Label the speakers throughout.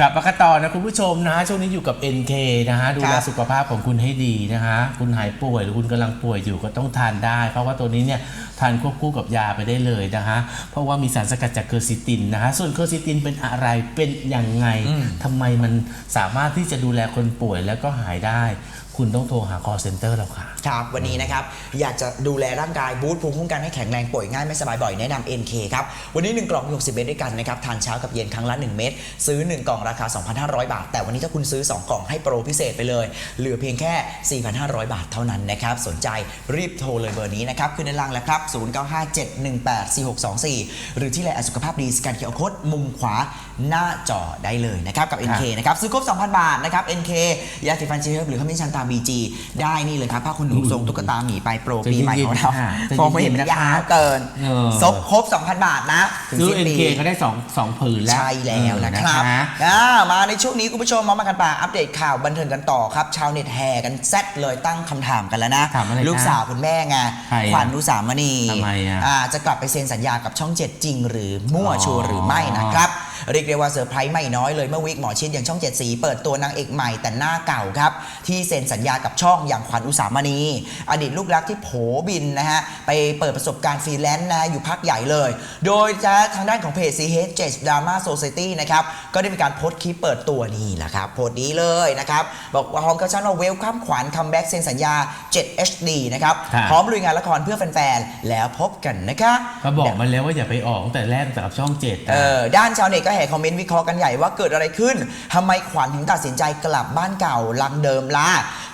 Speaker 1: กลับมากันต่อนะคุณผู้ชมนะช่วงนี้อยู่กับ NK นะฮะดูแล
Speaker 2: ครับ
Speaker 1: สุขภาพของคุณให้ดีนะฮะคุณหายป่วยหรือคุณกำลังป่วยอยู่ก็ต้องทานได้ เพราะว่าตัวนี้เนี่ยทานควบคู่กับยาไปได้เลยนะฮะเพราะว่ามีสารสกัดจากเคอร์ซิตินนะฮะส่วนเคอร์ซิตินเป็นอะไรเป็นยังไงทำไมมันสามารถที่จะดูแลคนป่วยแล้วก็หายได้ คุณต้องโทรหา call center เราค่ะ
Speaker 2: ครับ วันนี้นะครับ อยากจะดูแลร่างกายบูตภูมิคุ้มกันให้แข็งแรงป่วยง่ายไม่สบายบ่อยแนะนำ NK ครับ วันนี้ 1 กล่องมี60 เม็ดด้วยกันนะครับ ทานเช้ากับเย็นครั้งละ 1 เม็ดซื้อ 1 กล่องราคา 2,500 บาท แต่วันนี้ถ้าคุณซื้อ 2 กล่องให้โปรพิเศษไปเลย เหลือเพียงแค่ 4,500 บาทเท่านั้นนะครับ สนใจรีบโทรเลยเบอร์นี้นะครับขึ้นด้านล่างแล้วครับ 0957184624 หรือที่ไลน์สุขภาพดีสแกนเคอร์โคดมุมขวาหน้าจอได้เลยนะครับกับ NK นะครับซื้อครบ2,000 บาทนะครับ NK ยาสีฟันเชฟหรือขมิ้นชันตา BG ได้นี่เลยครับผ้าขนหนูทรงตุ๊กตาหมีไปโปรปีใหม่ของเรา
Speaker 1: ใจเย็นๆ
Speaker 2: มองไม่เห็น
Speaker 1: นะคะ
Speaker 2: ยาวเกิน
Speaker 1: เออ
Speaker 2: ซบครบ 2,000 บาทนะถึง
Speaker 1: ซื้อ
Speaker 2: สิ้นปี
Speaker 1: NK ก็ได้สองสองผืนแล้ว
Speaker 2: ใช่แล้วนะครับ
Speaker 1: เออ
Speaker 2: อ่ามาในช่วงนี้คุณผู้ชมมามากันป่าอัปเดตข่าวบันเทิงกันต่อครับ ชาวเน็ตแห่กันแซดเลยตั้งคำถามกันแล้วนะ
Speaker 1: ถามอะไร
Speaker 2: ลูก
Speaker 1: คะ
Speaker 2: สาวคุณแม่ไง
Speaker 1: ใครอะ
Speaker 2: ขวัญอุสามณี
Speaker 1: ทำไมอะ
Speaker 2: จะกลับไปเซ็นสัญญากับช่องเจ็ดจริง หรือมั่ว
Speaker 1: อ๋อ
Speaker 2: ชัวร์หรือไม่นะครับ เรียกได้ว่าเซอร์ไพรส์ไม่น้อยเลยเมื่อวิกหมอชิดอย่างช่องเจ็ดสีเปิดตัวนางเอกใหม่แต่หน้าเก่าครับ ที่เซ็นสัญญากับช่องอย่างขวัญอุสามณี อดีตลูกรักที่โผบินนะฮะไปเปิดประสบการณ์ฟรีแลนซ์นะฮะอยู่พักใหญ่เลย โดยจะทางด้านของเพจ CH Drama Society นะครับก็ได้มีการโพสต์คลิปเปิดตัวนี่แหละครับโพสต์นี้เลยนะครับบอกว่าพร้อมกับชั้นว่าเวลคัมขวัญคัมแบ็กเซ็นสัญญา 7 HD นะครับ
Speaker 1: ครับ
Speaker 2: พร้อมลุยงานละครเพื่อแฟนๆแล้วพบกันนะคะ
Speaker 1: ก็บอกมาแล้วว่าอย่าไปออกตั้งแต่แรกจากช่องเจ็ด
Speaker 2: เออด้านชาวเน็ตก็แห่คอมเมนต์วิเคราะห์กันใหญ่ว่าเกิดอะไรขึ้นทำไมขวัญถึงตัดสินใจกลับบ้านเก่าลังเดิมล่ะ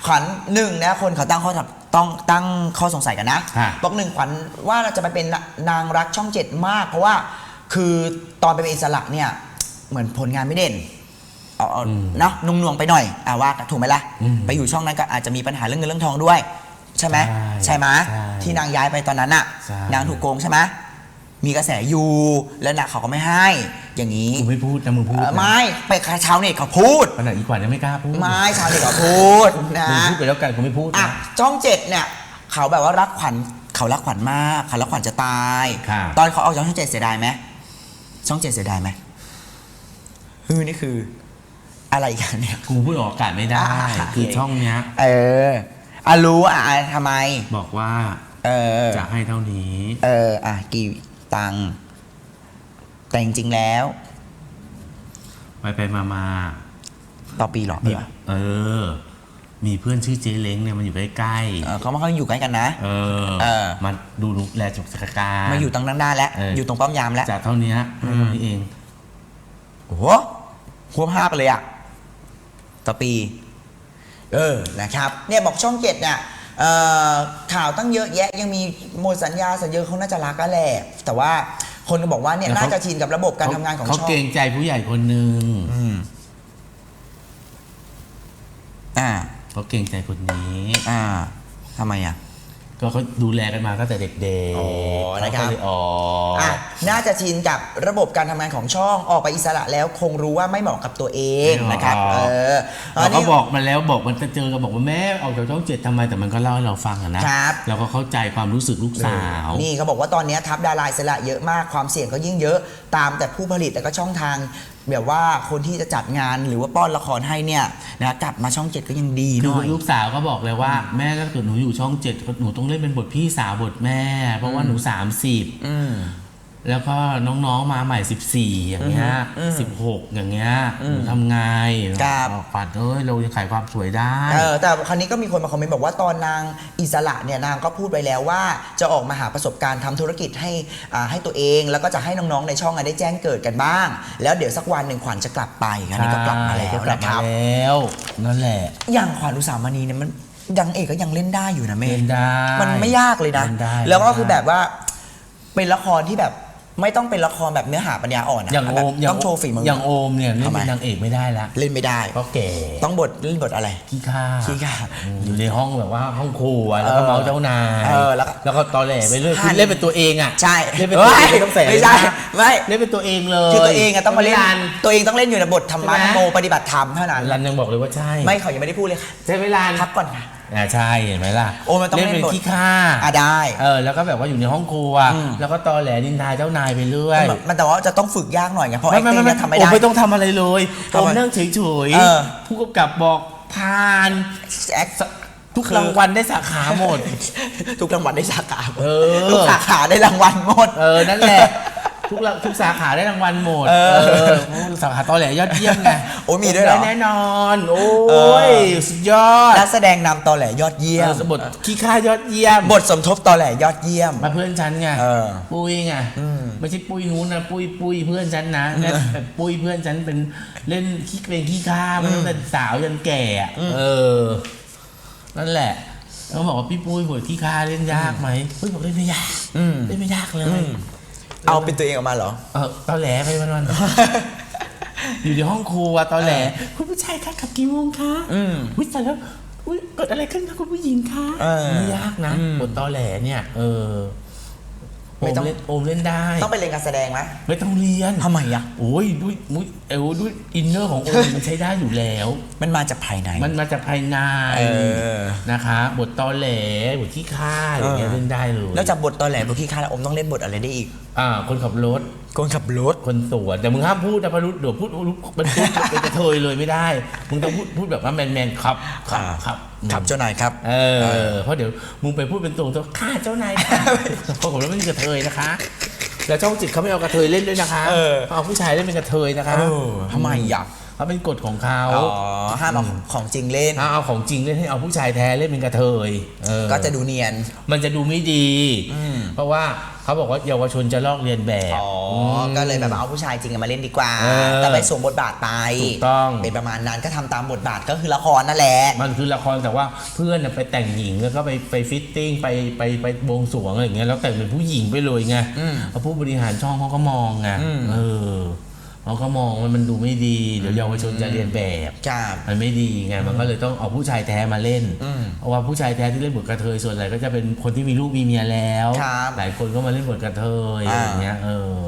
Speaker 2: ขวัญหนึ่งนะคนเขาตั้งข้อถามต้องตั้งข้อสงสัยกันนะ
Speaker 1: ค่ะ
Speaker 2: บอกหนึ่งขวัญว่าเราจะไปเป็นนางรักช่องเจ็ดมาก เพราะว่าคือตอนไปเป็นอิสระเนี่ยเหมือนผลงานไม่เด่นเอาเอา
Speaker 1: อืม
Speaker 2: เนาะนุ่งนวงๆไปหน่อยอ่าว่าถูกไหมล่ะ
Speaker 1: อืม
Speaker 2: ไปอยู่ช่องนั้นก็อาจจะมีปัญหาเรื่องเงินเรื่องทองด้วย ใช่ไหม
Speaker 1: ใช่
Speaker 2: ใช่ไหม
Speaker 1: ใช่
Speaker 2: ที่นางย้ายไปตอนนั้นอะ
Speaker 1: ใช่
Speaker 2: นางถูกโกงใช่ไหม มีกระแสอยู่แล้วนะเขาก็ไม่ให้ อย่างนี้
Speaker 1: กูไม่พูดนะมึงพูด
Speaker 2: เอ่อ
Speaker 1: นะ
Speaker 2: ไม่ไปชาวเน็ตเขาพูด
Speaker 1: ขนาดอีกกว่ายังไม่กล้าพูด
Speaker 2: ไม่ชาวเน็ตเขาพูดนะ
Speaker 1: มึงพูดไปแล้วกันกูไม่พูด
Speaker 2: อะ
Speaker 1: นะ
Speaker 2: ช่องเจ็ดเนี่ย เขาแบบว่ารักขวัญเขารักขวัญมากเขารักขวัญจะตาย
Speaker 1: ค่ะ
Speaker 2: ตอนเขาออกจากช่องเจ็ดเสียดายไหมช่องเจ็ดเสียดายไหมฮือนี่คือ อะไรกันเนี่ย
Speaker 1: กูพูดออกอากาศไม่ได้
Speaker 2: อ่า
Speaker 1: คือช่องเนี้ย
Speaker 2: เอออะรู้อะอะทำไม
Speaker 1: บอกว่า
Speaker 2: เออ
Speaker 1: จะให้เท่านี้
Speaker 2: เอออะกี่ ตังค์แต่จริงๆแล้ว
Speaker 1: ไปไปมามา
Speaker 2: ต่อปีเหรอ
Speaker 1: มีเออ มีเพื่อนชื่อเจ๊เล้งเนี่ยมันอยู่ใกล้
Speaker 2: เออเขามาเขาอยู่ใกล้กันนะ
Speaker 1: ๆเออ
Speaker 2: เออ
Speaker 1: มาดูดูแลจุกสกการ
Speaker 2: มาอยู่ตรงนั้นได้แล้ว
Speaker 1: เออ
Speaker 2: อ
Speaker 1: อ
Speaker 2: ยู่ตรงป้อมยามแล้ว
Speaker 1: จากเท่านี้ให้เท่านี้เอง
Speaker 2: โอ้โหควบห้าไปเลยอะต่อปี เออนะครับ เนี่ยบอกช่องเจ็ดเนี่ย เอ่อข่าวตั้งเยอะแยะยังมีหมดสัญญาสัญญาเขาน่าจะรักก็แหละแต่ว่าคนก็บอกว่าเนี่ย
Speaker 1: แต่เขา
Speaker 2: น่าจะชินกับระบบการทำงานของ
Speaker 1: เขา
Speaker 2: ช่อง
Speaker 1: เกรงใจผู้ใหญ่คนหนึ่ง
Speaker 2: อืมอ่า
Speaker 1: เขาเกรงใจคนนี้
Speaker 2: อ่าทำไมอะ
Speaker 1: ก็เขาดูแลกันมาตั้งแต่เด็ก
Speaker 2: อ๋อ
Speaker 1: ๆ
Speaker 2: นะครับ
Speaker 1: เขาก็เลยอ๋ออ
Speaker 2: อะน่าจะชินกับระบบการทำงานของช่องออกไปอิสระแล้วคงรู้ว่าไม่เหมาะกับตัวเองนะครับ เออ
Speaker 1: เรา
Speaker 2: น
Speaker 1: ก็
Speaker 2: นี้
Speaker 1: บอกมันแล้วบอกมันจะเจอกันบอกว่าแม่ออกจากช่องเจ็ดทำไมแต่มันก็เล่าให้เราฟังอะนะครับ เราก็เข้าใจความรู้สึกลูกสาว
Speaker 2: นี่เขาบอกว่าตอนนี้ทับดาราอิสระเยอะมากความเสี่ยงก็ยิ่งเยอะตามแต่ผู้ผลิตแล้วก็ช่องทาง แบบว่าคนที่จะจัดงานหรือว่าป้อนละครให้เนี่ยนะกลับมาช่องเจ็ดก็ยังดีห
Speaker 1: คื
Speaker 2: น่
Speaker 1: อ
Speaker 2: อย
Speaker 1: ลูกสาวก็บอกเลยว่า แม่ถ้าเกิดหนูอยู่ช่องเจ็ดหนูต้องเล่นเป็นบทพี่สาวบทแม่ เพราะว่าหนู30
Speaker 2: อืม
Speaker 1: แล้วก็น้องๆมาใหม่ 14 อย่างเงี้ย
Speaker 2: อืม
Speaker 1: 16 อย่างเงี้ยหนูทำไง
Speaker 2: ครับ
Speaker 1: บอกปัดเอ้ยเรายังขายความสวยได้
Speaker 2: เออแต่คราวนี้ก็มีคนมาคอมเมนต์บอกว่าตอนนางอิสระเนี่ยนางก็พูดไปแล้วว่าจะออกมาหาประสบการณ์ทำธุรกิจให้อ่าให้ตัวเอง แล้วก็จะให้น้องๆในช่องอะได้แจ้งเกิดกันบ้าง แล้วเดี๋ยวสักวันหนึ่งขวัญจะกลับไปอันนี้ก็กลับมาแล้ว
Speaker 1: ก็กลับ
Speaker 2: นะค
Speaker 1: มา
Speaker 2: รับ
Speaker 1: แล้วนั่นแหละ
Speaker 2: อย่างขวัญอุสามณีเนี่ยมันยังเอกก็ยังเล่นได้อยู่นะเม
Speaker 1: เล่นได้
Speaker 2: มันไม่ยากเลยนะ
Speaker 1: เล่นได้
Speaker 2: แล้วก็คือแบบว่า เป็นละครที่แบบ ไม่ต้องเป็นละครแบบเนื้อหาปัญญาอ่อนนะ
Speaker 1: อย่างโอม
Speaker 2: แบบต้องโชว์ฝีมือ
Speaker 1: อย่างโอมเนี่ยเล่น
Speaker 2: ทำไม
Speaker 1: เป็นนางเอกไม่ได้ละ
Speaker 2: เล่นไม่ได้
Speaker 1: เพราะแก่
Speaker 2: ต้องบทเล่นบทอะไร
Speaker 1: ขี้ข้า
Speaker 2: ขี้ข้า
Speaker 1: อืมอยู่ในห้องแบบว่าห้องครัวแล้วก็
Speaker 2: เออ
Speaker 1: เมาเจ้านาย
Speaker 2: เออแล้วก็
Speaker 1: แล้วก็ตอแหลไปเรื่อย
Speaker 2: ใช่
Speaker 1: คือเล่นเป็นตัวเองอะ
Speaker 2: ใช่
Speaker 1: เล่นเป็นตัวเอง
Speaker 2: ฮ้ย
Speaker 1: ต้องแส
Speaker 2: ไม่ใช่
Speaker 1: นะ
Speaker 2: ไม่
Speaker 1: เล่นเป็นตัวเองเลย
Speaker 2: คือตัวเองอะต้องมาเล่น
Speaker 1: รัน
Speaker 2: ตัวเองต้องเล่นอยู่ในบทธรรมะ
Speaker 1: ใช่ไหม
Speaker 2: โมปฏิบัติธรรมเท่านั้น
Speaker 1: รันยังบอกเลยว่าใช่
Speaker 2: ไม่เขายังไม่ได้พูดเลยค่ะ
Speaker 1: ใช่ไหมรัน
Speaker 2: พักก่อนค่ะ
Speaker 1: อ่าใช่เห็นไหมล่ะ
Speaker 2: โอ้มันต้อง
Speaker 1: เล่น
Speaker 2: เล่
Speaker 1: เป็นน
Speaker 2: บท
Speaker 1: ขี้ข้า
Speaker 2: อะได้
Speaker 1: เออแล้วก็แบบว่าอยู่ในห้องครัว
Speaker 2: อืม
Speaker 1: แล้วก็ตอแหลนินทาเจ้านายไปเรื่อย
Speaker 2: มันมันแต่ว่าจะต้องฝึกยากหน่อยไงเพราะ
Speaker 1: ไม่
Speaker 2: acting
Speaker 1: ไม่ไม่
Speaker 2: เนี่ยทำไม่
Speaker 1: โอ้
Speaker 2: ได้
Speaker 1: ไม่ต้องทำอะไรเลย
Speaker 2: ทำ
Speaker 1: ผม
Speaker 2: ไม
Speaker 1: นั่งเฉย
Speaker 2: เออ
Speaker 1: ๆผู้กำกับบอกผ่าน
Speaker 2: แอค
Speaker 1: ทุก
Speaker 2: คือ
Speaker 1: รางวัลได้สาขาหมด
Speaker 2: ทุกรางวัลได้สาขา
Speaker 1: เออ
Speaker 2: ทุกสาขาได้รางวัลหมด
Speaker 1: เออ นั่นแหละ ทุกละทุกสาขาได้รางวัลหมด
Speaker 2: เออ
Speaker 1: โอ้สาขาตอแหลยอดเยี่ยมไง
Speaker 2: โอ้ยมีด้วยเหรอ
Speaker 1: แน่นอน โอ้
Speaker 2: เอยอ
Speaker 1: สุดยอด
Speaker 2: นักแสดงนำตอแหลยอดเยี่ยม
Speaker 1: เออบทขี้ข้ายอดเยี่ยม
Speaker 2: บทสมทบตอแหลยอดเยี่ยม
Speaker 1: มาเพื่อนฉันไง
Speaker 2: เออ
Speaker 1: ปุ้ยไง
Speaker 2: อืม
Speaker 1: ไม่ใช่ปุ้ยนู้นนะปุ้ยปุ้ยเพื่อนฉันนะแต่แต่ปุ้ยเพื่อนฉันเป็นเล่นขี้เป็นขี้ข้ามาตั้งแต่สาวยันแก่อะเออ นั่นแหละเขาบอกว่าพี่ปุ้ยบทขี้ข้าเล่นยากไหมปุ้ยบอกเล่นไม่ยาก
Speaker 2: อืม
Speaker 1: เล่นไม่ยากเลย
Speaker 2: อืม เอาเป็นตัวเองออกมาเหรอ
Speaker 1: เออตอแหลไปวันวันๆอยู่ในห้องครัวตอแหลคุณผู้ชายคะขับกี่โมงคะ
Speaker 2: อืม
Speaker 1: วิแต่แล้วอุ๊ยเกิดอะไรขึ้นคะคุณผู้หญิงคะ
Speaker 2: เออ
Speaker 1: ไม่ยากนะ
Speaker 2: อืม
Speaker 1: บทตอแหลเนี่ยเออโอ
Speaker 2: ไม่
Speaker 1: ม
Speaker 2: ต้อง
Speaker 1: เล่นโอมเล่นได้
Speaker 2: ต้องไปเรียนการแสดงไหม
Speaker 1: ไม่ต้องเรียน
Speaker 2: ทำไมอะ
Speaker 1: โอ้ยด้วยมุ้ย เอวด้วยอินเนอร์ของโอมมันใช้ได้อยู่แล้ว
Speaker 2: มันมาจากภายใน
Speaker 1: มันมาจากภายใน
Speaker 2: เออ
Speaker 1: นะคะ บทตอแหลบทขี้ข้าอย่างเงี้ย
Speaker 2: เออ
Speaker 1: เล่นได้เลย
Speaker 2: นอกจากบทตอแหลบทขี้ข้าแล้วอมต้องเล่นบทอะไรได้อีก
Speaker 1: อ่า คนขับรถ
Speaker 2: คนขับรถ
Speaker 1: คนสวนแต่มึงห้ามพูดนะพรุษเดี๋ยวพูดพูดมันพูดเป็นกระเทยเลยไม่ได้ มึงต้องพูดพูดแบบว่าแมนแมนๆครับครับ
Speaker 2: อ่า
Speaker 1: ครับ
Speaker 2: ขับเจ้านายครับ
Speaker 1: เออ เพราะเดี๋ยวมึงไปพูดเป็นตรงตัวข้าเจ้านายค่ะ เพราะผมแล้วไม่มีกระเทยนะคะ แล้วช่องจิตเขาไม่เอากระเทยเล่นด้วยนะคะ
Speaker 2: เออ
Speaker 1: เขาเอาผู้ชายเล่นเป็นกระเทยนะคะ
Speaker 2: เออ ทำไมอะ
Speaker 1: เขาเป็นกฎของเขา
Speaker 2: อ๋อห้ามเอาของจริงเล่น
Speaker 1: ถ้าเอาของจริงเล่นให้เอาผู้ชายแท้เล่นเป็นกระเทยเออ
Speaker 2: ก็จะดูเนียน
Speaker 1: มันจะดูไม่ดี
Speaker 2: อืม
Speaker 1: เพราะว่าเขาบอกว่าเยาวชนจะลอกเรียนแบบ
Speaker 2: อ๋ออ
Speaker 1: ม
Speaker 2: ก็เลยแบบเอาผู้ชายจริงมาเล่นดีกว่า
Speaker 1: เออ
Speaker 2: แต่ไปสวมบทบาทไป
Speaker 1: ถูกต้อง
Speaker 2: เป็นประมาณนั้นก็ทำตามบทบาทก็คือละครนั่นแหละ
Speaker 1: มันคือละครแต่ว่าเพื่อนน่ะไปแต่งหญิงแล้วก็ไปไปฟิตติ้งไปไปไปบวงสรวงอะไรอย่างเงี้ยแล้วแต่งเป็นผู้หญิงไปเลยไง
Speaker 2: อืม
Speaker 1: แล้วผู้บริหารช่องเขาก็มองไง
Speaker 2: อืม
Speaker 1: เออ เขาก็มองว่ามันดูไม่ดี เดี๋ยวเยาวชนจะเรียนแบบ
Speaker 2: ครับ
Speaker 1: มันไม่ดีไงมันก็เลยต้องเอาผู้ชายแท้มาเล่น
Speaker 2: อืม
Speaker 1: เพราะว่าผู้ชายแท้ที่เล่นบทกระเทยส่วนใหญ่ก็จะเป็นคนที่มีลูกมีเมียแล้ว
Speaker 2: ครับ
Speaker 1: หลายคนก็มาเล่นบทกระเทยอะไรอย่างเงี้ยเออ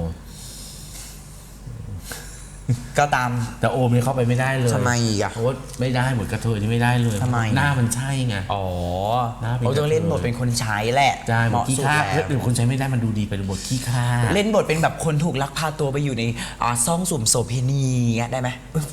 Speaker 2: ก็ตาม
Speaker 1: แต่โอมเนี่ยเข้าไปไม่ได้เลย
Speaker 2: ทำไมอีกอะ
Speaker 1: เพราะว่าไม่ได้บทกระเทยนี่ไม่ได้เลย
Speaker 2: ทำไม
Speaker 1: หน้ามันใช่ไง
Speaker 2: อ๋อ
Speaker 1: น่าเป็น
Speaker 2: เขาต้องเล่นบทเป็นคนใช้แหละ
Speaker 1: ใช่
Speaker 2: เห
Speaker 1: บท
Speaker 2: มาะ
Speaker 1: ขี้
Speaker 2: สุด
Speaker 1: ข้า
Speaker 2: แล้ว
Speaker 1: เดี๋ยวคนใช้ไม่ได้มันดูดีไปเลยบทขี้ข้า
Speaker 2: เล่นบทเป็นแบบคนถูกลักพาตัวไปอยู่ในอ่าซ่องสุ่มโสเพณีเงี้ยได้ไหม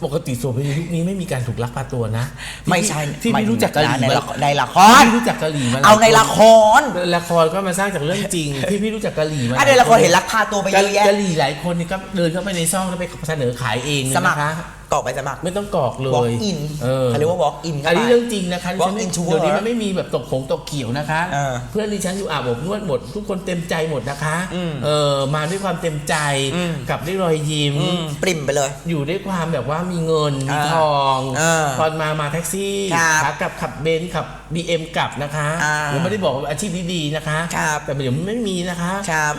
Speaker 1: ปกติโสเภณียุคนี้ไม่มีการถูกลักพาตัวนะ
Speaker 2: ไม่ใช่
Speaker 1: ที่ไม่รู้จักกะหรี่
Speaker 2: ใน
Speaker 1: มา
Speaker 2: ละครในละค
Speaker 1: ที่
Speaker 2: ร
Speaker 1: ไม่รู้จักกะหรี่มา
Speaker 2: เอาในละคร
Speaker 1: ละครก็มาสร้างจากเรื่องจริง ที่พี่รู้จักกะหรี่มา
Speaker 2: อะในละครเห็นลักพาตัวไปเย
Speaker 1: กะ
Speaker 2: อะแยะ
Speaker 1: กะหรี่หลายคนนี่ก็เดินเข้าไปในซ่องแล้วไปเสนอขายเองเลย
Speaker 2: สมัคร
Speaker 1: นะคะ
Speaker 2: กรอกไปสมัคร
Speaker 1: ไม่ต้องกรอกเลย
Speaker 2: walk in
Speaker 1: เออ
Speaker 2: เขาเรียกว่า walk in เข้า
Speaker 1: อัน
Speaker 2: ไป
Speaker 1: นี้เรื่องจริงนะคะดิฉัน
Speaker 2: walk
Speaker 1: ไม่
Speaker 2: in to
Speaker 1: เดี๋ยวนี้
Speaker 2: work
Speaker 1: มันไม่มีแบบตกผงตกเขียวนะคะ
Speaker 2: เออ
Speaker 1: เพื่อนดิฉันอยู่อาบอบนวดหมด ทุกคนเต็มใจหมดนะคะ
Speaker 2: อืม
Speaker 1: เออมาด้วยความเต็มใจ
Speaker 2: อืม
Speaker 1: กลับด้วยรอยยิ้ม
Speaker 2: อืมปริ่มไปเลย
Speaker 1: อยู่ด้วยความแบบว่ามีเงิน มี
Speaker 2: อ่า
Speaker 1: ทอง
Speaker 2: เออ
Speaker 1: ตอนมามาแท็กซี่
Speaker 2: ครับ
Speaker 1: ขากลับขับเบนซ์ขับ BM กลับนะคะ
Speaker 2: อ่า
Speaker 1: ผมไม่ได้บอกว่าอาชีพนี้ดีนะคะ
Speaker 2: ครับ
Speaker 1: แต่เดี๋ยวมันไม่มีนะคะ
Speaker 2: ครับ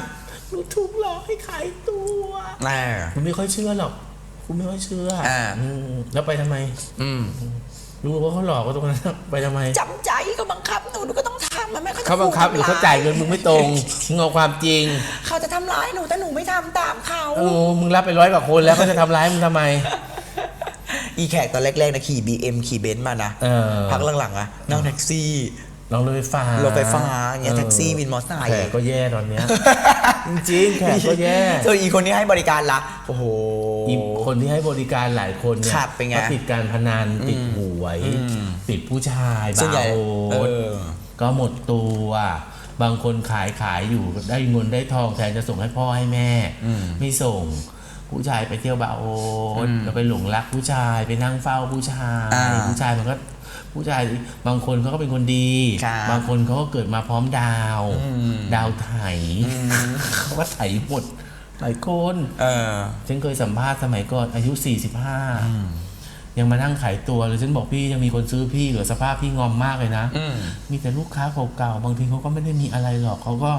Speaker 1: หนูถูกหลอกให้ขายตัว
Speaker 2: อ่า
Speaker 1: คุณไม่ค่อยเชื่อหรอก คุณไม่ค่อยเชื่ออาอืมแล้วไปทำไม
Speaker 2: อืม
Speaker 1: รู้ว่าเขาหลอกก็ตรงนั้นไปทำไม
Speaker 2: จำใจก็บังคับหนูหนูก็ต้องทำมันไม่เขาจะ
Speaker 1: เขาบังคับหรือเขาจ่ายเงินมึงไม่ตรงมึงเอาความจริง
Speaker 2: เขาจะทำร้ายหนูแต่หนูไม่ทำตามเขา
Speaker 1: โอ้มึงรับไปร้อยกว่าคนแล้วเขาจะทำร้ายมึงทำไม
Speaker 2: อีแขกตอนแรกๆนะขี่ BM ขี่เบนซ์มานะ
Speaker 1: เออ
Speaker 2: พักหลังๆอะนั่งแท็กซี่
Speaker 1: ลองรถไฟฟ้าร
Speaker 2: ถไฟฟ้าอย่างเงี้ยแท็กซี่วินมอเตอร์ไซค์
Speaker 1: แขกก็แย่ตอนเนี้ย จริงๆแขกก็แย่
Speaker 2: ส่วนอีคนที่ให้บริการละโอ้โห
Speaker 1: อี คนที่ให้บริการหลายคนเนี่ย
Speaker 2: ครับเป็นไง
Speaker 1: ก็ติดการพนันติดหวย
Speaker 2: อืม
Speaker 1: ติดผู้ชาย
Speaker 2: ส่วนใหญ่
Speaker 1: บาร์โฮ
Speaker 2: เอ
Speaker 1: ส
Speaker 2: อ
Speaker 1: ก็หมดตัว บางคนขายขายอยู่ได้เงินได้ทองแทนจะส่งให้พ่อให้แม่
Speaker 2: อืม
Speaker 1: ไม่ส่ง ผู้ชายไปเที่ยวบาร์โฮส
Speaker 2: อืม
Speaker 1: แล้วไปหลงรักผู้ชายไปนั่งเฝ้าผู้ชาย
Speaker 2: อ่า
Speaker 1: ผู้ชายมันก็ผู้ชายบางคนเขาก็เป็นคนดี
Speaker 2: ครับ
Speaker 1: บางคนเขาก็เกิดมาพร้อมดาว
Speaker 2: อืม
Speaker 1: ดาวไถเขาก็ไถหมด หลายคน
Speaker 2: เออ
Speaker 1: ฉันเคยสัมภาษณ์สมัยก่อนอายุ 45 ยังมานั่งขายตัวเลยฉันบอกพี่ยังมีคนซื้อพี่เหลือสภาพพี่งอมมากเลยนะ
Speaker 2: อืม
Speaker 1: มีแต่ลูกค้าเก่าๆ บางทีเขาก็ไม่ได้มีอะไรหรอกเขาก็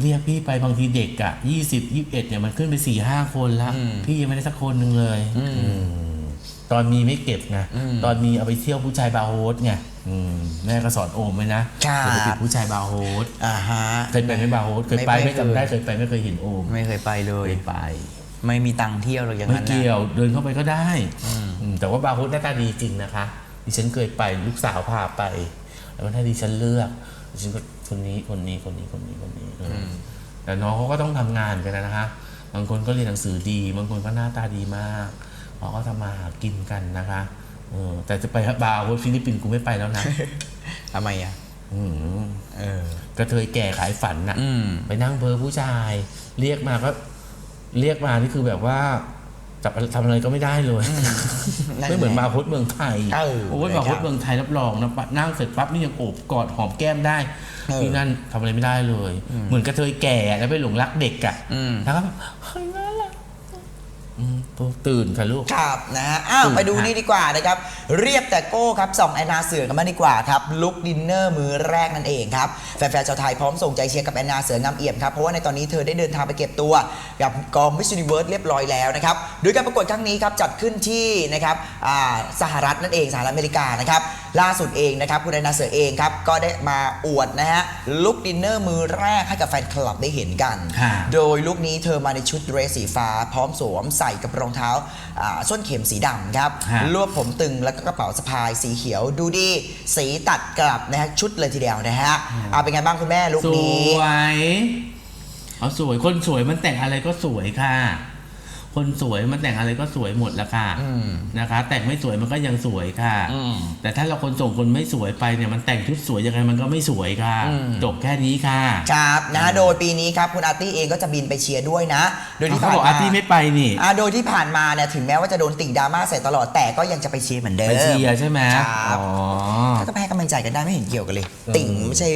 Speaker 1: เรียกพี่ไปบางทีเด็กอะยี่สิบยี่สิบเอ็ดเนี่ยมันขึ้นไปสี่ห้าคนละ
Speaker 2: อืม
Speaker 1: พี่ยังไม่ได้สักคนหนึ่งเลย
Speaker 2: อืม
Speaker 1: อืมตอนมีไม่เก็บไง
Speaker 2: อืม
Speaker 1: ตอนมีเอาไปเที่ยวผู้ชายบาร์โฮสไง อืมแม่ก็สอนโอมไว้นะครับ อย่าไปติดผู้ชายบาร์โฮส
Speaker 2: อ่าฮะ
Speaker 1: เคยไปไหมบาร์โฮสเคยไป
Speaker 2: ไม่
Speaker 1: ไม่
Speaker 2: เคย
Speaker 1: จำได้เคยไปไม่เคยเห็นโอม
Speaker 2: ไม่เคยไปเล
Speaker 1: เค
Speaker 2: ย
Speaker 1: ยไป
Speaker 2: ไม่มีตังค์เที่ยวหรอกอย่าง
Speaker 1: ไม่
Speaker 2: นั้นนะ
Speaker 1: เกี่ยวเดินเข้าไปก็ได้อืมแต่ว่าบาร์โฮสหน้าตาดีจริงนะคะ ดิฉันเคยไปลูกสาวพาไป แล้วถ้าดิฉันเลือกดิฉันก็คนนี้คนนี้คนนี้คนนี้คนนี้เอออแต่น้องเขาก็ต้องทำงานกันนะคะ บางคนก็เรียนหนังสือดี บางคนก็หน้าตาดีมากเขาก็ทำมาหากินกันนะคะเออแต่จะไปบาร์โฮสฟิลิปปินส์กูไม่ไปแล้วนะ
Speaker 2: ทำไมอะ
Speaker 1: อืม
Speaker 2: เออ
Speaker 1: กระเทยแก่ขายฝันน่ะ
Speaker 2: อืม
Speaker 1: ไปนั่งเพ้อผู้ชาย เรียกมาก็ เรียกมานี่คือแบบว่าจับทำอะไรก็ไม่ได้เลย
Speaker 2: นั่น
Speaker 1: ไม่เหมือน
Speaker 2: ไง
Speaker 1: มาพดเมืองไทย
Speaker 2: เออ
Speaker 1: โอ้ย
Speaker 2: นะครับ
Speaker 1: มาพดเมืองไทยรับรองนะปะนั่งเสร็จปั๊บนี่ยังโอบกอดหอมแก้มได้
Speaker 2: เออ
Speaker 1: ที่นั่นทำอะไรไม่ได้เลย เหมือนกระเทยแก่แล้วไปหลงรักเด็กอะ
Speaker 2: อืม
Speaker 1: แล้วก็แบบเฮ้ยน่ารักอืม ตื่นค่ะลูก
Speaker 2: ครับนะฮะอ้าว
Speaker 1: อืม
Speaker 2: ไปดู
Speaker 1: ครับ
Speaker 2: นี่ดีกว่านะครับ เรียบแต่โก้ครับส่องแอนนาเสือกันมางดีกว่าครับลุกดินเนอร์มื้อแรกนั่นเองครับแฟนๆชาวไทยพร้อมส่งใจเชียร์กับแอนนาเสืองามเอี่ยมครับเพราะว่าในตอนนี้เธอได้เดินทางไปเก็บตัว กับกอง Miss Universe เรียบร้อยแล้วนะครับโดยการประกวดครั้งนี้ครับจัดขึ้นที่นะครับอ่าสหรัฐนั่นเองสหรัฐอเมริกานะครับ ล่าสุดเองนะครับคุณแอนนาเสือเองครับก็ได้มาอวดนะฮะลุกดินเนอร์มื้อแรกให้กับแฟนคลับได้เห็นกัน
Speaker 1: ค่ะ
Speaker 2: โดยลุคนี้เธอมาในชุดเดรสสีฟ้า พร้อมสวมใส่กับรองเท้าอ่าส้นเข็มสีดำครับ
Speaker 1: ฮะ
Speaker 2: รวบผมตึงแล้วก็กระเป๋าสะพายสีเขียวดูดี สีตัดกลับนะฮะชุดเลยทีเดียวนะฮะเอาเป็นไงบ้างคุณแม่ลุค
Speaker 1: ส
Speaker 2: นี้
Speaker 1: วย เอาสวย คนสวยมันแต่งอะไรก็สวยค่ะ คนสวยมันแต่งอะไรก็สวยหมดละค่ะ
Speaker 2: อืม
Speaker 1: นะคะ แต่งไม่สวยมันก็ยังสวยค่ะ
Speaker 2: อืม
Speaker 1: แต่ถ้าเราคนส่งคนไม่สวยไปเนี่ยมันแต่งชุดสวยยังไงมันก็ไม่สวยค่ะ
Speaker 2: อืม
Speaker 1: จบแค่นี้ค่ะ
Speaker 2: ครับนะโดยปีนี้ครับคุณอาร์ตี้เองก็จะบินไปเชียร์ด้วยนะ โดยที่
Speaker 1: เขา
Speaker 2: ผ่าน
Speaker 1: บอก
Speaker 2: มา
Speaker 1: อาร์ตี้ไม่ไปนี่
Speaker 2: อ่าโดยที่ผ่านมาเนี่ยถึงแม้ว่าจะโดนติ่งดราม่าใส่ตลอดแต่ก็ยังจะไปเชียร์เหมือนเดิม
Speaker 1: ไปเชียร์ใช่ไหม
Speaker 2: ครับ
Speaker 1: อ๋อ
Speaker 2: ก็ไปให้กำลังใจกันได้ไม่เห็นเกี่ยวกันเลย
Speaker 1: เออ
Speaker 2: ติ่งไม่ใช่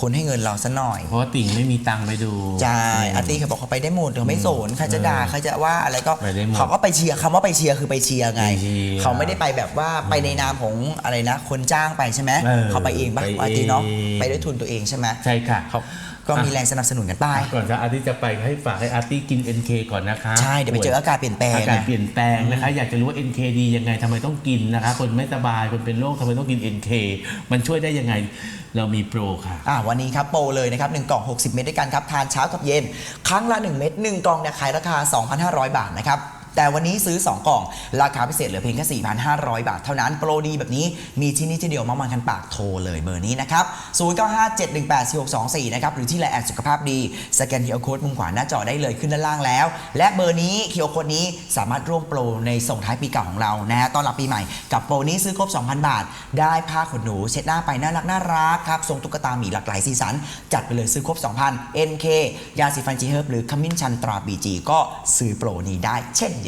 Speaker 2: คนให้เงินเราซะหน่อย
Speaker 1: เพราะว่าติ่งไม่มีตังค์ไปดู
Speaker 2: ใช่อาร์ตี้เขาบอกเขาไปได้หมดเขาไม่สนใครจะด่าใครจะว่าอะไรก็
Speaker 1: ไปได้หมด
Speaker 2: เขาก็ไปเชียร์คำว่าไปเชียร์คือไปเชียร์ไง
Speaker 1: ไปเชียร์
Speaker 2: เขาไม่ได้ไปแบบว่าไปในนามของอะไรนะ คนจ้างไปใช่ไหม
Speaker 1: เออ
Speaker 2: เขาไปเองปะ
Speaker 1: ไปเอง
Speaker 2: อาร์ตี้เนาะไปด้วยทุนตัวเองใช่ไหม
Speaker 1: ใช่ค่ะ
Speaker 2: เขา ก็มีแรงสนับสนุนกันไป
Speaker 1: ก่อนจะอาร์ตี้จะไปให้ฝากให้อาร์ตี้กิน NK ก่อนนะคะ
Speaker 2: ใช่ เดี๋ยวไปเจออากาศเปลี่ยนแปลง
Speaker 1: อากาศ
Speaker 2: ไง
Speaker 1: เปลี่ยนแปลงนะคะ อยากจะรู้ว่า NK ดียังไงทำไมต้องกินนะคะ คนไม่สบายคนเป็นโรคทำไมต้องกิน NK มันช่วยได้ยังไงเรามีโปรค่ะ
Speaker 2: อ่าวันนี้ครับโปรเลยนะครับ1กล่อง 60 เม็ดด้วยกันครับทานเช้ากับเย็น ครั้งละ 1 เม็ด1กล่องเนี่ยขายราคา 2,500 บาทนะครับ แต่วันนี้ซื้อ 2 กล่อง ราคาพิเศษเหลือเพียงแค่ 4,500 บาทเท่านั้น โปรดีแบบนี้มีที่นี่ที่เดียวมากมันคันปากโทรเลยเบอร์นี้นะครับ 0957184624 นะครับ หรือที่ไลน์แอดสุขภาพดี สแกน QR Code มุมขวาหน้าจอได้เลยขึ้นด้านล่างแล้ว และเบอร์นี้ QR Code นี้สามารถร่วมโปรในส่งท้ายปีเก่าของเรานะฮะตอนรับปีใหม่กับโปรนี้ซื้อครบ 2,000 บาท ได้ผ้าขนหนูเช็ดหน้าไปน่ารักน่ารักครับทรงตุ๊กตาหมีหลากหลายสีสัน จัดไปเลยซื้อครบ 2,000 NK ยาสีฟันจีเฮิร์บหรือขมิ้นชันตราบีจีก็ซื้อโปรนี้ได้เช่นเ